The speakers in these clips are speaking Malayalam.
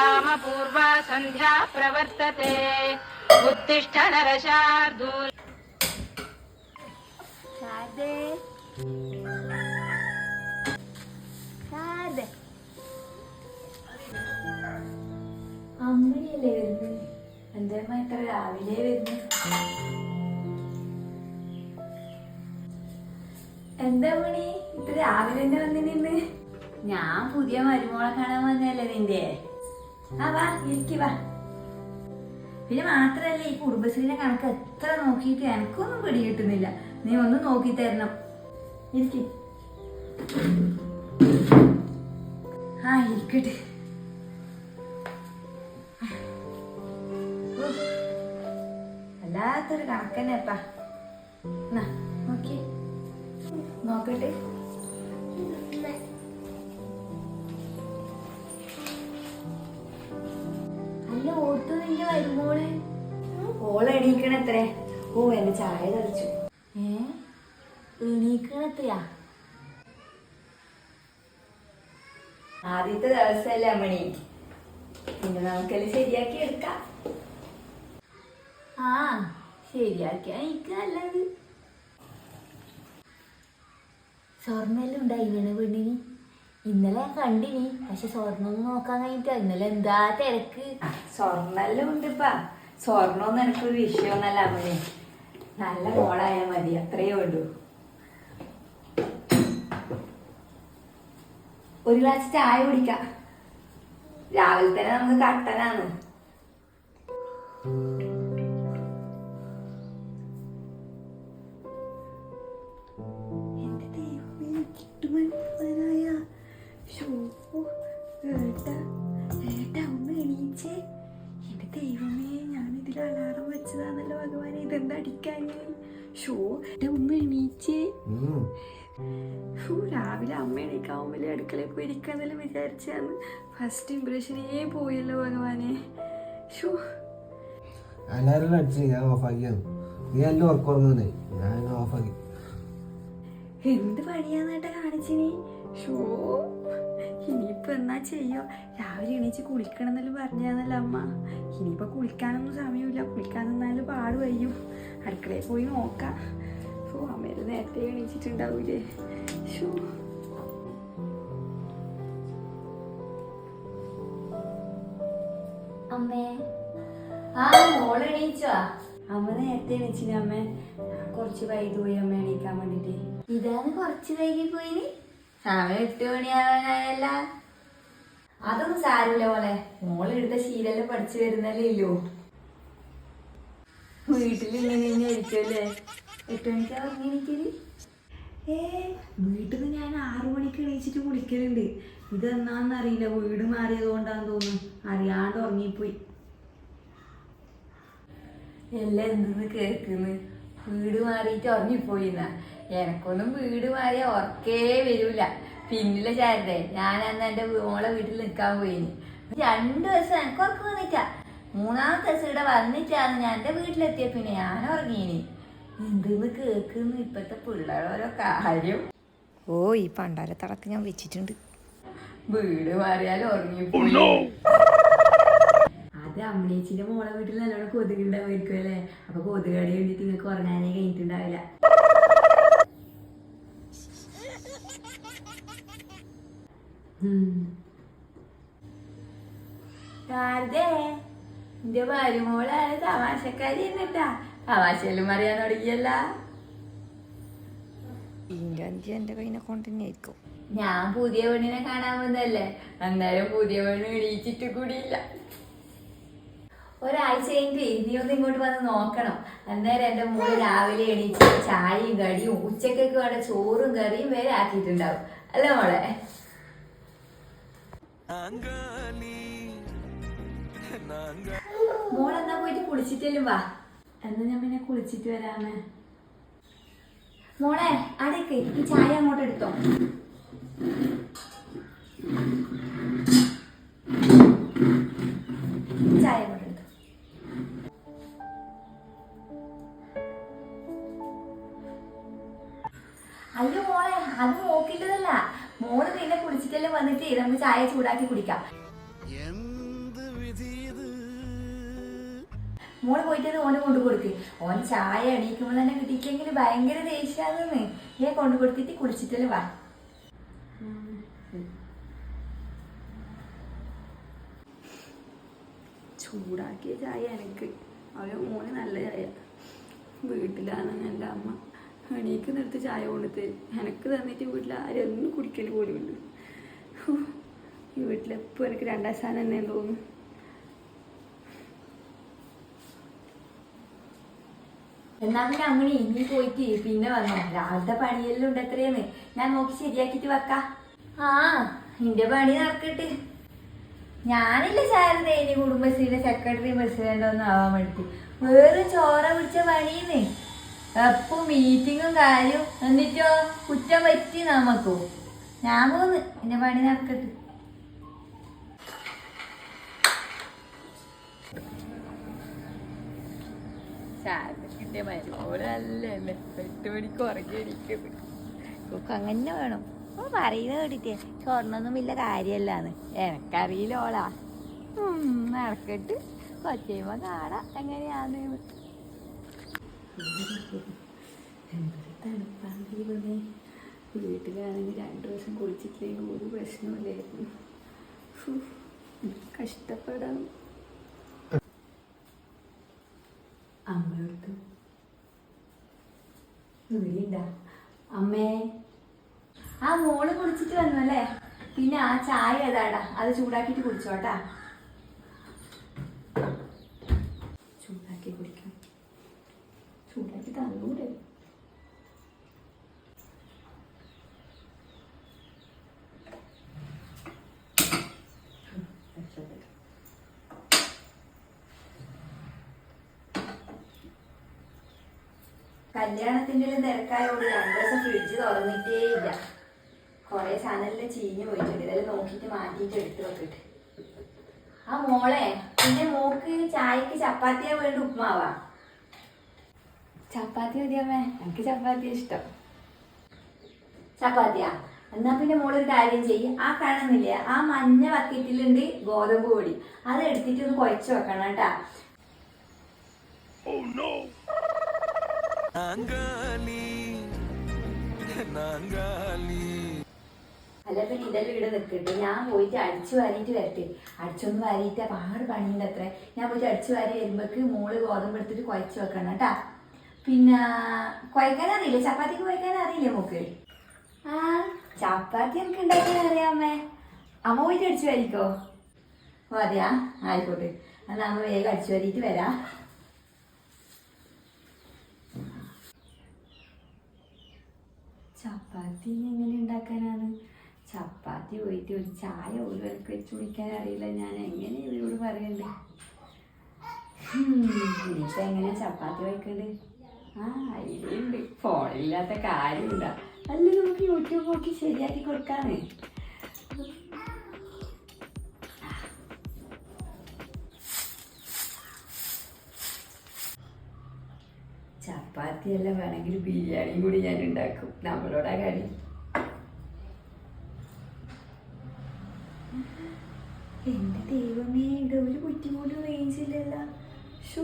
कामपूर्वा सन्ध्या प्रवर्तते उत्तिष्ठ नरशार्दूल ശാരദേ ശാരദ അമ്മയല്ലേ വരുന്നത് എന്റെ അമ്മ ഇത്ര രാവിലെ വരുന്നു എന്താ മണി ഇത്ര രാവിലെ തന്നെ വന്നു നിന്ന് ഞാൻ പുതിയ മരുമോളെ കാണാൻ വന്നല്ലേ നിന്റെ ആ വാ ഇരിക്ക് വാ. പിന്നെ മാത്രല്ല ഈ കുടുംബശ്രീയുടെ കണക്ക് എത്ര നോക്കിയിട്ട് എനിക്കൊന്നും പിടി കിട്ടുന്നില്ല. നീ ഒന്ന് നോക്കി തരണം. ഇരിക്ക. ആ ഇരിക്കട്ടെ. വല്ലാത്തൊരു കണക്കന്നെപ്പാ നോക്കി നോക്കട്ടെ. ആദ്യത്തെ ദിവസമല്ലേ അമ്മണി. പിന്നെ നമുക്കത് ശരിയാക്കി എടുക്കാം. ആ ശരിയാക്കിയാ എനിക്ക് സ്വർണെല്ലാം ഉണ്ടായിങ്ങനെ പെണ്ണിന്. ഇന്നലെ ഞാൻ കണ്ടിനി. പക്ഷെ സ്വർണം നോക്കാൻ കഴിഞ്ഞിട്ട് ഇന്നലെ എന്താ തിരക്ക്? സ്വർണെല്ലാം ഉണ്ടിപ്പാ. സ്വർണമൊന്നും എനിക്കൊരു വിഷയമൊന്നല്ല അമ്മേ. നല്ല മോളായാൽ മതി. അത്രയേ ഉള്ളൂ. ഒരു ഗ്ലാസ് ചായ കുടിക്ക. രാവിലെ തന്നെ നമുക്ക് കട്ടനാണ്. ഇതെന്താ അടിക്കാൻ ഷോ ഒന്ന് എണീച്ചേ ഷോ രാവിലെ അമ്മ എണീക്കാവുമ്പോൾ അടുക്കളയിൽ പോയി ഇരിക്കാന്നെല്ലാം വിചാരിച്ചാന്ന്. ഫസ്റ്റ് ഇംപ്രഷനേ പോയല്ലോ ഭഗവാനെ. ഷോ. അലാറം അടിച്ച് ഞാൻ ഓഫാക്കിയാണ് നീ എല്ലാം ഉറക്കുറങ്ങുന്നേ. ഞാൻ ഓഫാക്കി. എന്ത് പണിയാന്നേട്ടാ കാണിച്ചിനി? ഷോ. ഇനിയിപ്പോ എന്നാ ചെയ്യോ? രാവിലെ എണീച്ച് കുളിക്കണം എന്നെല്ലാം പറഞ്ഞാന്നല്ലോ അമ്മ. ഇനിയിപ്പോ കുളിക്കാനൊന്നും സമയമില്ല. കുളിക്കാൻ നിന്നാലും പാട് വയ്യും. അടുക്കളയിൽ പോയി നോക്കാം. ഷോ അമ്മേര് നേരത്തെ എണീച്ചിട്ടുണ്ടാവൂലേ? ഷോ അമ്മേ. ആ മോൾ എണീച്ചോ? അമ്മ നേരത്തെ എണീച്ചിന് അമ്മ? കുറച്ച് വൈകി പോയി അമ്മ എണീക്കാൻ വേണ്ടിട്ട്. ഇതാണ് കുറച്ച് വൈകി പോയിന് സമയം എട്ട് മണിയാവാനായല്ല. അതൊന്നും സാരില്ല പോലെ മോൾ എടുത്ത ശീലെല്ലാം പഠിച്ചു വരുന്നല്ലേ ഇല്ലോ വീട്ടിൽ ഇങ്ങനെ എട്ട് മണിക്കാ ഏ വീട്ടിൽ നിന്ന് ഞാൻ ആറു മണിക്ക് എണീച്ചിട്ട് കുളിക്കലുണ്ട്. ഇത് എന്നാന്ന് അറിയില്ല. വീട് മാറിയത് കൊണ്ടാന്ന് തോന്നുന്നു. അറിയാണ്ട് ഉറങ്ങിപ്പോയി. എല്ലാം എന്തെന്ന് കേൾക്കുന്നു? വീട് മാറിയിട്ട് ഉറങ്ങിപ്പോയിന്ന. എനക്കൊന്നും വീട് മാറിയ ഉറക്കേ വരൂല. പിന്നിലെ ചാരത്തെ ഞാൻ അന്ന് എന്റെ മോളെ വീട്ടിൽ നിൽക്കാൻ പോയിന്. രണ്ടു ദിവസം എനിക്ക് ഉറക്കം വന്നിട്ട മൂന്നാമത്തെ ദിവസം ഇവിടെ വന്നിട്ടാണ് ഞാൻ എന്റെ വീട്ടിലെത്തിയ. പിന്നെ ഞാൻ ഉറങ്ങീനി. എന്തെന്ന് കേൾക്കുന്നു ഇപ്പത്തെ പിള്ളേരോരോ കാര്യം. ഓ ഈ പണ്ടാരത്തടക്ക് ഞാൻ വെച്ചിട്ടുണ്ട്. വീട് മാറിയാൽ ഉറങ്ങിപ്പോയി. അത് അമ്മേച്ചിന്റെ മോളെ വീട്ടിൽ നല്ലോണം കൊതുക് ഉണ്ടാവുമായിരിക്കും അല്ലേ? അപ്പൊ കൊതുക് കടി വേണ്ടിട്ട് നിങ്ങൾക്ക് ഉറങ്ങാനേ കഴിഞ്ഞിട്ടുണ്ടാവില്ല. എന്റെ മരുമോളാണ് തമാശക്കാരി എന്നിട്ടാ തമാശയിലും അറിയാൻ തുടങ്ങിയല്ല. ഇതിന്റെ അഞ്ച് കയ്യിനെ കൊണ്ട് തന്നെ ആയിരിക്കും. ഞാൻ പുതിയ പെണ്ണിനെ കാണാൻ വന്നല്ലേ അന്നേരം പുതിയ പെണ്ണ് എണീച്ചിട്ട് കൂടിയില്ല. ഒരാഴ്ച കഴിഞ്ഞിട്ട് നീ ഒന്ന് ഇങ്ങോട്ട് വന്ന് നോക്കണം. അന്നേരം എന്റെ മോൾ രാവിലെ എണീച്ച് ചായയും കടിയും ഉച്ചക്കൊക്കെ വേണ്ട ചോറും കറിയും വരെ ആക്കിയിട്ടുണ്ടാവും. അല്ല മോളെ? മോളെന്നാ പോയിട്ട് കുളിച്ചിട്ടല്ലും വാ. എന്നാ ഞാൻ പിന്നെ കുളിച്ചിട്ട് വരാമേ. മോളെ അടയ്ക്ക് ഈ ചായ അങ്ങോട്ട് എടുത്തോ. ചായ അയ്യോ മോളെ അത് നോക്കിട്ടതല്ല മോൾ പിന്നെ കുളിച്ചിട്ടെല്ലാം വന്നിട്ട് നമുക്ക് ചായ ചൂടാക്കി കുടിക്കാം. എന്ത് മോൾ പോയിട്ട് ഓന് കൊണ്ടു കൊടുക്ക്. ഓൻ ചായ എണീക്കുമ്പോൾ തന്നെ കിട്ടിയിട്ടെങ്കിൽ ഭയങ്കര ദേഷ്യാന്ന് ഞാൻ കൊണ്ടു കൊടുത്തിട്ട് കുളിച്ചിട്ടല്ലേ വാ. ചൂടാക്കിയ ചായ എനിക്ക്. അവരെ മോന് നല്ല ചായ. വീട്ടിലാണ് എന്റെ അമ്മ. എണീക്ക് നിർത്തി ചായ കൊണ്ട് തരും എനിക്ക് തന്നിട്ട് വീട്ടിൽ ആരും ഒന്നും പോലും ഉണ്ട് ഈ വീട്ടിലെപ്പോൾ എനിക്ക് രണ്ടാം സ്ഥാനം തന്നെ തോന്നുന്നു എന്നാ അങ്ങനെ ഇനി പോയിട്ട് പിന്നെ വന്നോ. രാവിലത്തെ പണിയെല്ലാം ഉണ്ട് എത്രയെന്ന്. ഞാൻ നോക്കി ശരിയാക്കിട്ട് വെക്ക. ആ നിന്റെ പണി നടക്കട്ടെ. ഞാനില്ല ചാരുന്ന ഇനി കുടുംബശ്രീയുടെ സെക്രട്ടറി പ്രസിഡന്റ് ഒന്നും ആവാൻ വേണ്ടി വേറെ ചോറ പിടിച്ച പണിയുന്നേ. അപ്പൊ മീറ്റിങ്ങും കാര്യവും എന്നിട്ടോ കുറ്റം പറ്റി നമുക്കോ ഞാൻ പോന്ന് എന്റെ പണി നടക്കട്ടെ. എട്ട് മണിക്ക് ഉറങ്ങിയിരിക്കുന്നത് അങ്ങനെ വേണം. ഓ പറയുന്നത് കേട്ടിട്ടേ. സ്വർണൊന്നും വലിയ കാര്യമല്ലാന്ന്. എനക്കറിയില്ല ഓളാ. ഉം, നടക്കട്ട്. കൊച്ചയുമ്പോ കാണാം എങ്ങനെയാന്ന്. തണുപ്പാണ് ദൈവമേ. വീട്ടിലാണെങ്കിൽ രണ്ടു ദിവസം കുളിച്ചിട്ടില്ലെങ്കിൽ ഒരു പ്രശ്നമില്ലായിരുന്നു കഷ്ടപ്പെടാം. അമ്മയോടത്ത്. അമ്മേ. ആ മോൾ കുളിച്ചിട്ട് വന്നു അല്ലേ? പിന്നെ ആ ചായ ഏതാടാ? അത് ചൂടാക്കിയിട്ട് കുടിച്ചോട്ടാ ചൂടാക്കി കുടിക്കാം ചൂടാക്കി കല്യാണത്തിന്റെ തിരക്കായോട് രണ്ടു ദിവസം ഫ്രിഡ്ജ് തുറന്നിട്ടേ ഇല്ല. കൊറേ സാധനം ചീഞ്ഞു പോയിട്ടുണ്ട്. ഇതെല്ലാം നോക്കിയിട്ട് മാറ്റിയിട്ട് എടുത്തു വെക്കിട്ട്. ആ മോളെ പിന്നെ മോക്ക് ചായക്ക് ചപ്പാത്തിയാ വേണ്ട ഉപ്മാവാ? ചപ്പാത്തി മതിയമ്മേ എനിക്ക് ചപ്പാത്തി ഇഷ്ടം. ചപ്പാത്തിയാ? എന്നാ പിന്നെ മോളൊരു കാര്യം ചെയ്യും. ആ കാണുന്നില്ലേ? ആ മഞ്ഞ ബക്കറ്റിലുണ്ട് ഗോതമ്പ് പൊടി. അത് എടുത്തിട്ട് ഒന്ന് കുഴച്ച് വെക്കണം കേട്ടാ. നാങ്കാലി അല്ല പിന്നെ ഇതെല്ലാം ഇവിടെ നിൽക്കട്ടെ ഞാൻ പോയിട്ട് അടിച്ചു വാരിയിട്ട് വരട്ടെ. അടിച്ചൊന്ന് വാരിയിട്ട് പാട് പണിയുണ്ട് അത്ര. ഞാൻ പോയിട്ട് അടിച്ചു വാരി വരുമ്പോക്ക് മോൾ ഗോതമ്പ് എടുത്തിട്ട് കുഴച്ച് വെക്കണം കേട്ടാ. പിന്നെ കുഴക്കാൻ അറിയില്ലേ ചപ്പാത്തിക്ക് കുഴക്കാൻ അറിയില്ലേ മോക്ക്. ആ ചപ്പാത്തി എനിക്ക് ഉണ്ടാക്കാൻ അറിയാമേ അമ്മ. പോയിട്ട് അടിച്ചു വരിക്കോ? ഓ അതെയാ? ആയിക്കോട്ടെ. എന്നാൽ അമ്മ വേഗം അടിച്ചു വരിയിട്ട് വരാം. ചപ്പാത്തി എങ്ങനെ ഉണ്ടാക്കാനാണ്? ചപ്പാത്തി പോയിട്ട് ഒരു ചായ പോലും എനിക്ക് വെച്ച് കുടിക്കാൻ അറിയില്ല. ഞാൻ എങ്ങനെ ഇവരോട് പറയണ്ടേ? ഹും, ഇനിയിപ്പോ എങ്ങനെ ചപ്പാത്തി വയ്ക്കണ്ട്? ആ ഐഡിയുണ്ട് ഫോണില്ലാത്ത കാര്യമില്ല. അല്ല നമുക്ക് യൂട്യൂബ് നോക്കി ശരിയാക്കി കൊടുക്കാന്ന് ചപ്പാത്തി അല്ല വേണമെങ്കിൽ ബിരിയാണിയും കൂടി ഞാൻ ഉണ്ടാക്കും. നമ്മളോടാ കാര്യം. എന്റെ ദൈവമേ ഇവിടെ ഒരു കുറ്റി പോലും റേഞ്ച് ഇല്ലല്ലോ ഷോ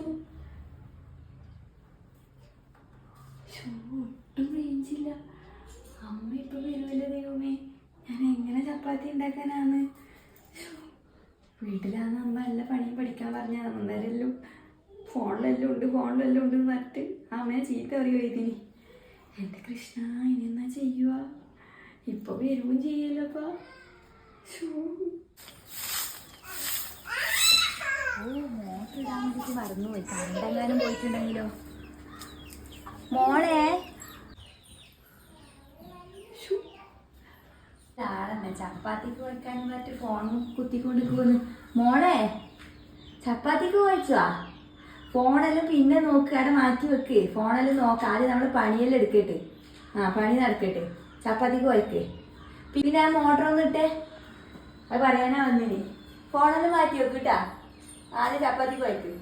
ഷോ ഒട്ടും റേഞ്ചില്ല അമ്മ ഇപ്പൊ വരുമല്ല ദൈവമേ. ഞാൻ എങ്ങനെ ചപ്പാത്തി ഉണ്ടാക്കാനാണ്. വീട്ടിലാണ് അമ്മ എല്ലാ പണിയും പഠിക്കാൻ പറഞ്ഞ അന്നേരമല്ലോ ഫോണിലെല്ലാം ഉണ്ട് ഫോണിലെല്ലാം ഉണ്ട് എന്ന് പറഞ്ഞിട്ട് അമ്മയെ ചീത്ത അറിയോ ഇതിന്? എന്റെ കൃഷ്ണ ഇനി എന്നാ ചെയ്യുക ഇപ്പൊ വരുവും ചെയ്യല്ലപ്പാ ഓ മോട്ടർ ഇടാൻ വേണ്ടിയിട്ട് മറന്നുപോയി. കണ്ടെങ്ങാനും പോയിട്ടുണ്ടെങ്കിലോ? മോളെ. ചപ്പാത്തിക്ക് വയ്ക്കാനും മറ്റു ഫോൺ കുത്തിക്കൊണ്ട് പോകുന്നു മോളെ ചപ്പാത്തിക്ക് കഴിച്ചോ ഫോണെല്ലാം പിന്നെ നോക്ക് അവിടെ മാറ്റി വെക്ക്. ഫോണെല്ലാം നോക്ക്. ആദ്യം നമ്മൾ പണിയെല്ലാം എടുക്കട്ടെ. ആ പണി നടക്കട്ടെ. ചപ്പാത്തിക്ക് വയ്ക്കേ. പിന്നെ ആ മോട്ടർ ഒന്ന് ഇട്ടേ. അത് പറയാനാ വന്നിനി ഫോണെല്ലാം മാറ്റി വെക്കട്ടാ ആദ്യം ചപ്പാത്തിക്ക് വായിക്ക്.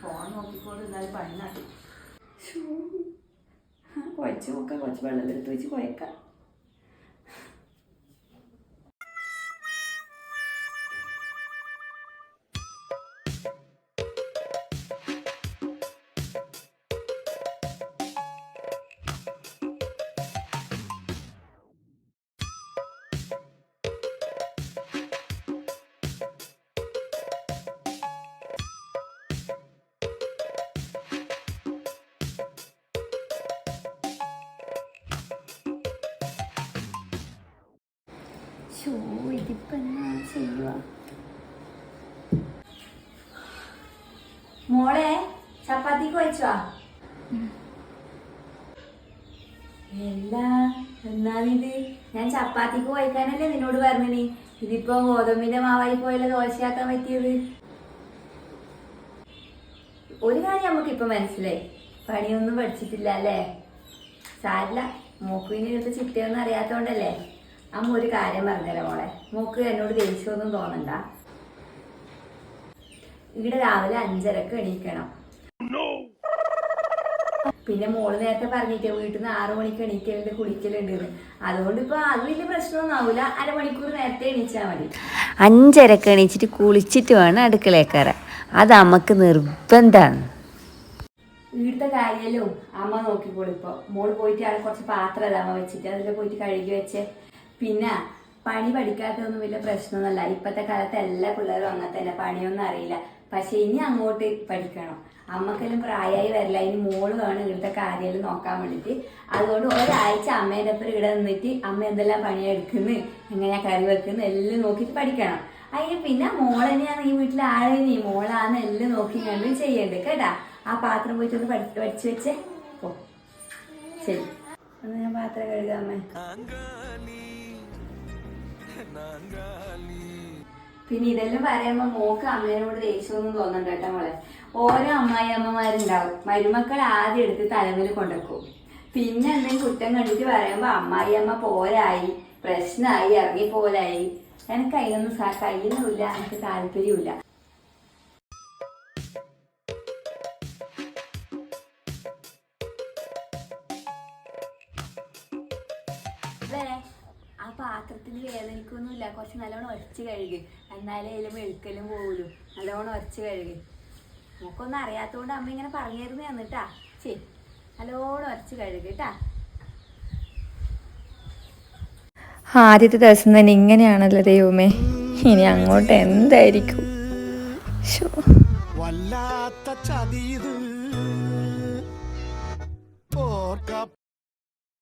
ഫോൺ നോക്കിക്കൊണ്ട് എന്നാലും പണി നടക്കും. കുഴച്ച് നോക്കാം കുറച്ച് വെള്ളത്തിലെടുത്ത് വെച്ച് കുഴക്കാം. ഷോ ഇതിപ്പോ എന്നാ ചെയ്യുക? മോളെ ചപ്പാത്തിക്ക് വെച്ചോ എല്ലാ എന്നാണിത്? ഞാൻ ചപ്പാത്തിക്ക് കഴിക്കാനല്ലേ നിന്നോട് പറഞ്ഞിന്. ഇതിപ്പോ ഗോതമ്പിന്റെ മാവായി പോയല്ലോ ദോശയാക്കാൻ പറ്റിയത്? ഒരു കാര്യം നമുക്ക് ഇപ്പൊ മനസ്സിലായി. പണിയൊന്നും പഠിച്ചിട്ടില്ല അല്ലേ? സാരില്ല മോക്കുവിനെ എടുത്ത് ചിട്ടയൊന്നും അറിയാത്തോണ്ടല്ലേ? അമ്മ ഒരു കാര്യം പറഞ്ഞല്ലോ മോളെ. മോക്ക് എന്നോട് ദേഷ്യമൊന്നും തോന്നണ്ട. ഇവിടെ രാവിലെ അഞ്ചരക്ക് എണീക്കണം. പിന്നെ മോൾ നേരത്തെ പറഞ്ഞിട്ട് വീട്ടിൽ നിന്ന് ആറു മണിക്ക് എണീക്കലുണ്ട് കുളിക്കലുണ്ട് അതുകൊണ്ട് ഇപ്പൊ അത് വലിയ പ്രശ്നമൊന്നും ആവില്ല അരമണിക്കൂർ നേരത്തെ എണീച്ചാൽ മതി. അഞ്ചരക്ക് എണീച്ചിട്ട് കുളിച്ചിട്ട് വേണം അടുക്കളേക്കാറ് അത് അമ്മയ്ക്ക് നിർബന്ധമാണ് വീട്ടിലെ കാര്യമല്ലോ അമ്മ നോക്കിക്കോളിപ്പോ മോൾ പോയിട്ട് അവിടെ കുറച്ച് പാത്രം അമ്മ വെച്ചിട്ട്. അതിൽ പോയിട്ട് കഴുകി വെച്ചേ. പിന്നെ പണി പഠിക്കാത്തതൊന്നും പ്രശ്നമൊന്നുമല്ല. ഇപ്പത്തെ കാലത്ത് എല്ലാ പിള്ളേരും അങ്ങനെ തന്നെ. പണിയൊന്നും അറിയില്ല. പക്ഷെ ഇനി അങ്ങോട്ട് പഠിക്കണം. അമ്മക്കെല്ലാം പ്രായമായി വരില്ല. ഇനി മോൾ വേണം ഇവിടുത്തെ കാര്യം നോക്കാൻ വേണ്ടിയിട്ട്. അതുകൊണ്ട് ഒരാഴ്ച അമ്മേന്റെ ഒപ്പം ഇവിടെ നിന്നിട്ട് അമ്മ എന്തെല്ലാം പണിയെടുക്കുന്ന എങ്ങനെയാ കറി വെക്കുന്ന എല്ലാം നോക്കിയിട്ട് പഠിക്കണം. അതിന് പിന്നെ മോളെന്നെയാണ് ഈ വീട്ടിലെ ആളെ നീ മോളാണ് എല്ലാം നോക്കി കണ്ട് ചെയ്യേണ്ടത് കേട്ടാ? ആ പാത്രം പോയിട്ട് ഒന്ന് പഠിച്ച് വെച്ചേ. ഓ ശരി. ഒന്ന് ഞാൻ പാത്രം കഴുകാമേ പിന്നെ ഇതെല്ലാം പറയുമ്പോ മോക്ക് അമ്മേനോട് ദേഷ്യമൊന്നും തോന്നണ്ട കേട്ടോ മോളെ. ഓരോ അമ്മായി അമ്മമാരുണ്ടാവും. മരുമക്കൾ ആദ്യം എടുത്ത് തലമുല കൊണ്ടുവെക്കും പിന്നെ എന്തെങ്കിലും കുറ്റം കണ്ടിട്ട് പറയുമ്പോ അമ്മായി അമ്മ പോരായി പ്രശ്നമായി ഇറങ്ങി പോലായി എനിക്ക് അതിനൊന്നും കയ്യൊന്നുമില്ല എനിക്ക് താല്പര്യമില്ല വേദനിക്കൊന്നുമില്ല കുറച്ച് നല്ലോണം ഉരച്ച് കഴുകി. എന്നാലേ അതിൽ മെഴുക്കലും പോകലു നല്ലോണം ഉരച്ച് കഴുകി. നമുക്കൊന്നും അറിയാത്തതുകൊണ്ട് അമ്മ ഇങ്ങനെ പറഞ്ഞിരുന്നു എന്നിട്ടാ ശരി നല്ലോണം ഉരച്ച് കഴുകി കേട്ടാ ആദ്യത്തെ ദിവസം തന്നെ ഇങ്ങനെയാണല്ലോ ദൈവമേ. ഇനി അങ്ങോട്ട് എന്തായിരിക്കും? വല്ലാത്ത ചതിയത്.